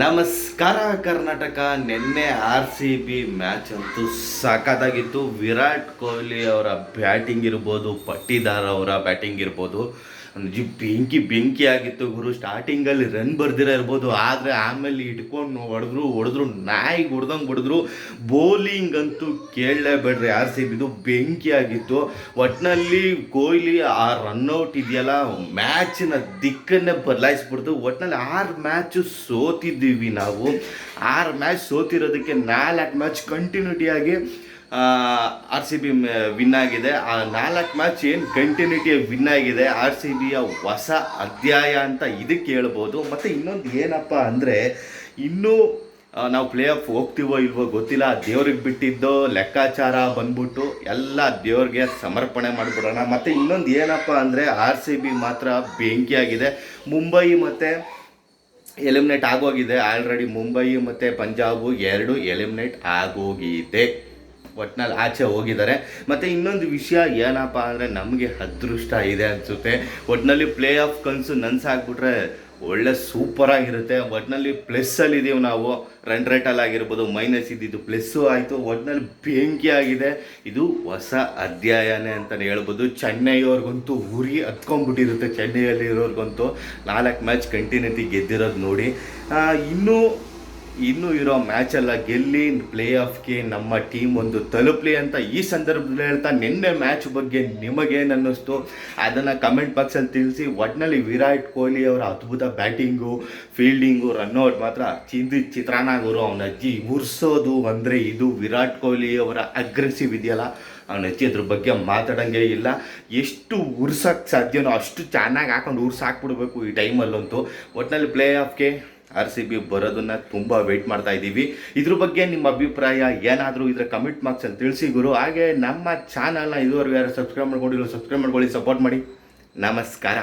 ನಮಸ್ಕಾರ, ಕರ್ನಾಟಕ. ನಿನ್ನೆ R C B match ಅಂತೂ ಸಾಕಾದಾಗಿತ್ತು. ವಿರಾಟ್ ಕೊಹ್ಲಿ ಅವರ ಬ್ಯಾಟಿಂಗ್ ಇರ್ಬೋದು ಪಟ್ಟಿದಾರ್ ಅವರ ಬ್ಯಾಟಿಂಗ್ ಇರ್ಬೋದು. ನಿಜ ಬೆಂಕಿ ಬೆಂಕಿ ಆಗಿತ್ತು ಗುರು. ಸ್ಟಾರ್ಟಿಂಗಲ್ಲಿ ರನ್ ಬರ್ದಿರ ಇರ್ಬೋದು. ಆದರೆ ಆಮೇಲೆ ಇಟ್ಕೊಂಡು ಹೊಡೆದ್ರು ಹೊಡೆದ್ರು ನಾಯಿಗೆ ಹೊಡ್ದಂಗೆ ಹೊಡೆದ್ರು. ಬೌಲಿಂಗ್ ಅಂತೂ ಕೇಳಲೇಬೇಡ್ರಿ ಆರ್ ಸಿ ಬಿದು. ಬೆಂಕಿ ಆಗಿತ್ತು. ಒಟ್ಟಿನಲ್ಲಿ ಕೊಹ್ಲಿ ಆ ರನ್ಔಟ್ ಇದೆಯಲ್ಲ, ಮ್ಯಾಚಿನ ದಿಕ್ಕನ್ನೇ ಬದಲಾಯಿಸ್ಬಿಡ್ತು. ಒಟ್ಟಿನಲ್ಲಿ ಆರು ಮ್ಯಾಚು ಸೋತಿದ್ದೀವಿ ನಾವು. ಆರು ಮ್ಯಾಚ್ ಸೋತಿರೋದಕ್ಕೆ ನಾಲ್ಕು ಮ್ಯಾಚ್ ಕಂಟಿನ್ಯೂಟಿಯಾಗಿ ಆರ್ ಸಿ ಬಿ ವಿನ್ ಆಗಿದೆ. ಆ ನಾಲ್ಕು ಮ್ಯಾಚ್ ಏನು ಕಂಟಿನ್ಯೂಟಿ ವಿನ್ ಆಗಿದೆ. ಆರ್ ಸಿ ಬಿಯ ಹೊಸ ಅಧ್ಯಾಯ ಅಂತ ಇದಕ್ಕೆ ಹೇಳ್ಬೋದು. ಮತ್ತು ಇನ್ನೊಂದು ಏನಪ್ಪ ಅಂದರೆ, ಇನ್ನೂ ನಾವು ಪ್ಲೇ ಆಫ್ ಹೋಗ್ತೀವೋ ಇಲ್ವೋ ಗೊತ್ತಿಲ್ಲ. ದೇವ್ರಿಗೆ ಬಿಟ್ಟಿದ್ದೋ ಲೆಕ್ಕಾಚಾರ ಬಂದ್ಬಿಟ್ಟು ಎಲ್ಲ ದೇವ್ರಿಗೆ ಸಮರ್ಪಣೆ ಮಾಡಿಬಿಡೋಣ. ಮತ್ತು ಇನ್ನೊಂದು ಏನಪ್ಪ ಅಂದರೆ ಆರ್ ಸಿ ಬಿ ಮಾತ್ರ ಬೆಂಕಿಯಾಗಿದೆ. ಮುಂಬೈ ಮತ್ತು ಎಲಿಮಿನೇಟ್ ಆಗೋಗಿದೆ. ಆಲ್ರೆಡಿ ಮುಂಬೈ ಮತ್ತು ಪಂಜಾಬು ಎರಡು ಎಲಿಮಿನೇಟ್ ಆಗೋಗಿದೆ. ಒಟ್ನಲ್ಲಿ ಆಚೆ ಹೋಗಿದ್ದಾರೆ. ಮತ್ತು ಇನ್ನೊಂದು ವಿಷಯ ಏನಪ್ಪ ಅಂದರೆ ನಮಗೆ ಅದೃಷ್ಟ ಇದೆ ಅನಿಸುತ್ತೆ. ಒಟ್ಟಿನಲ್ಲಿ ಪ್ಲೇ ಆಫ್ ಕನಸು ನನಸಾಗ್ಬಿಟ್ರೆ ಒಳ್ಳೆ ಸೂಪರಾಗಿರುತ್ತೆ ಒಟ್ಟಿನಲ್ಲಿ ಪ್ಲಸ್ಸಲ್ಲಿ ಇದೀವಿ ನಾವು. ರನ್ ರೇಟಲ್ಲಿ ಆಗಿರ್ಬೋದು ಮೈನಸ್ ಇದ್ದಿದ್ದು ಪ್ಲಸ್ಸು ಆಯಿತು. ಒಟ್ಟಿನಲ್ಲಿ ಬೆಂಕಿ ಆಗಿದೆ. ಇದು ಹೊಸ ಅಧ್ಯಾಯನೇ ಅಂತಲೇ ಹೇಳ್ಬೋದು. ಚೆನ್ನೈಯವ್ರಿಗಂತೂ ಉರಿ ಹತ್ಕೊಂಡ್ಬಿಟ್ಟಿರುತ್ತೆ. ಚೆನ್ನೈಯಲ್ಲಿ ಇರೋರ್ಗಂತೂ ನಾಲ್ಕು ಮ್ಯಾಚ್ ಕಂಟಿನ್ಯೂಟಿ ಗೆದ್ದಿರೋದು ನೋಡಿ. ಇನ್ನೂ ಇನ್ನೂ ಇರೋ ಮ್ಯಾಚ್ ಎಲ್ಲ ಗೆಲ್ಲಿ ಪ್ಲೇ ಆಫ್ಗೆ ನಮ್ಮ ಟೀಮ್ ಒಂದು ತಲುಪಲಿ ಅಂತ ಈ ಸಂದರ್ಭದಲ್ಲಿ ಹೇಳ್ತಾ ನಿನ್ನೆ ಮ್ಯಾಚ್ ಬಗ್ಗೆ ನಿಮಗೇನು ಅನ್ನಿಸ್ತು? ಅದನ್ನು ಕಮೆಂಟ್ ಬಾಕ್ಸಲ್ಲಿ ತಿಳಿಸಿ. ಒಟ್ಟಿನಲ್ಲಿ ವಿರಾಟ್ ಕೊಹ್ಲಿ ಅವರ ಅದ್ಭುತ ಬ್ಯಾಟಿಂಗು, ಫೀಲ್ಡಿಂಗು ರನ್ಔಟ್ ಮಾತ್ರ. ಚಿಂದಿ ಚಿತ್ರಾನ್ನ ಗುರು ಅವನ ಅಜ್ಜಿ ಉರ್ಸೋದು ಅಂದರೆ ಇದು ವಿರಾಟ್ ಕೊಹ್ಲಿ ಅವರ ಅಗ್ರೆಸಿವ್ ಇದೆಯಲ್ಲ? ಅವನ ಅಜ್ಜಿ ಅದ್ರ ಬಗ್ಗೆ ಮಾತಾಡೋಂಗೆ ಇಲ್ಲ. ಎಷ್ಟು ಉರ್ಸಕ್ಕೆ ಸಾಧ್ಯನೋ ಅಷ್ಟು ಚೆನ್ನಾಗಿ ಹಾಕೊಂಡು ಉರ್ಸಾಕ್ಬಿಡ್ಬೇಕು ಈ ಟೈಮಲ್ಲಂತೂ ಒಟ್ಟಿನಲ್ಲಿ ಪ್ಲೇ ಆಫ್ಗೆ ಆರ್ ಸಿ ಬಿ ಬರೋದನ್ನ ತುಂಬ ವೆಯ್ಟ್ ಮಾಡ್ತಾ ಇದ್ದೀವಿ. ಇದ್ರ ಬಗ್ಗೆ ನಿಮ್ಮ ಅಭಿಪ್ರಾಯ ಏನಾದರೂ ಇದ್ರ ಕಮೆಂಟ್ ಬಾಕ್ಸಲ್ಲಿ ತಿಳಿಸಿ ಗುರು. ಹಾಗೆ ನಮ್ಮ ಚಾನಲ್ನ ಇದುವರೆಗೂ ಯಾರು ಸಬ್ಸ್ಕ್ರೈಬ್ ಮಾಡ್ಕೊಂಡಿರೋ ಸಬ್ಸ್ಕ್ರೈಬ್ ಮಾಡ್ಕೊಳ್ಳಿ ಸಪೋರ್ಟ್ ಮಾಡಿ. ನಮಸ್ಕಾರ.